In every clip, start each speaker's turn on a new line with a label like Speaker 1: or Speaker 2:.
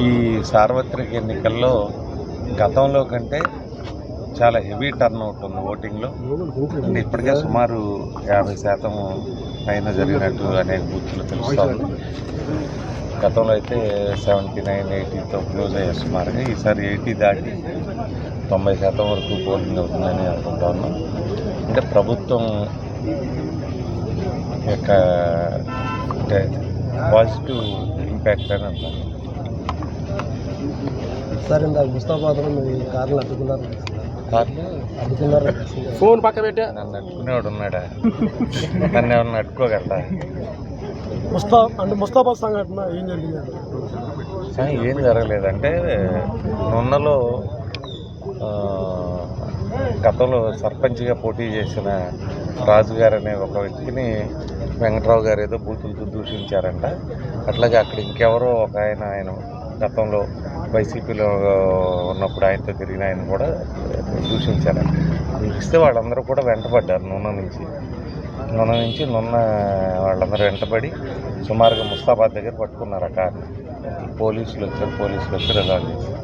Speaker 1: ఈ సార్వత్రిక ఎన్నికల్లో గతంలో కంటే చాలా హెవీ టర్న్ అవుట్ ఉంది ఓటింగ్లో. అంటే ఇప్పటికే సుమారు యాభై శాతం పైన జరిగినట్టు అనేక బూత్లు తెలుస్తోంది గతంలో అయితే సెవెంటీ నైన్ ఎయిటీతో క్లోజ్ అయ్యే సుమారుగా. ఈసారి ఎయిటీ దాటి తొంభై శాతం వరకు పోలింగ్ అవుతుందని అనుకుంటా ఉన్నాం. అంటే ప్రభుత్వం యొక్క అంటే పాజిటివ్ ఇంపాక్ట్ అని అంటాను
Speaker 2: సార్ ఇందాక ముస్తాబాద్లో మీ కార్లు అడ్డుకున్నారు.
Speaker 1: కార్లు?
Speaker 2: అడ్డుకున్నారు. ఫోన్ పక్క పెట్టా.
Speaker 1: నన్ను అట్టుకునేవాడు ఉన్నాడా? నన్ను ఎవరిని అట్టుకోగలరా
Speaker 2: ముస్తా అంటే ముస్తాబాద్ సంఘటన ఏం జరిగింది?
Speaker 1: ఏం జరగలేదంటే నున్నలో ఆ, గతంలో సర్పంచ్గా పోటీ చేసిన రాజుగారు అనే ఒక వ్యక్తిని వెంకట్రావు గారు ఏదో బూతులతో దూషించారంట. అట్లాగే అక్కడ ఇంకెవరో ఒక ఆయన ఆయన గతంలో వైసీపీలో ఉన్నప్పుడు ఆయనతో తిరిగిన ఆయన కూడా దూషించారంట. దూషిస్తే వాళ్ళందరూ కూడా వెంటపడ్డారు నున్న నుంచి. నున్న నుంచి నున్న వాళ్ళందరూ వెంటపడి సుమారుగా ముస్తాబాద్ దగ్గర పట్టుకున్నారు ఆ కార్ని. పోలీసులు వచ్చారు పోలీసులు వచ్చి రిజాల్వ్ చేశారు.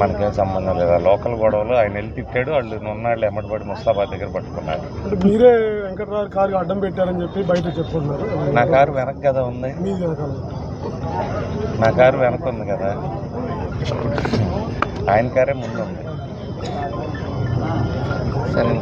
Speaker 1: మనకేం సంబంధం లేదు. ఆ లోకల్ గొడవలు ఆయన వెళ్ళి తిట్టాడు వాళ్ళు నున్నాళ్ళు ఎమ్మడిపడి ముస్తాబాద్ దగ్గర పట్టుకున్నారు.
Speaker 2: మీరే వెంకటరావు కారు అడ్డం పెట్టారని చెప్పి బయట చెప్పుకుంటున్నారు.
Speaker 1: నా కారు వెనక కదా ఉంది. నా కారు వెనక ఉంది కదా. ఆయన కారే ముందు ఉంది. సరే.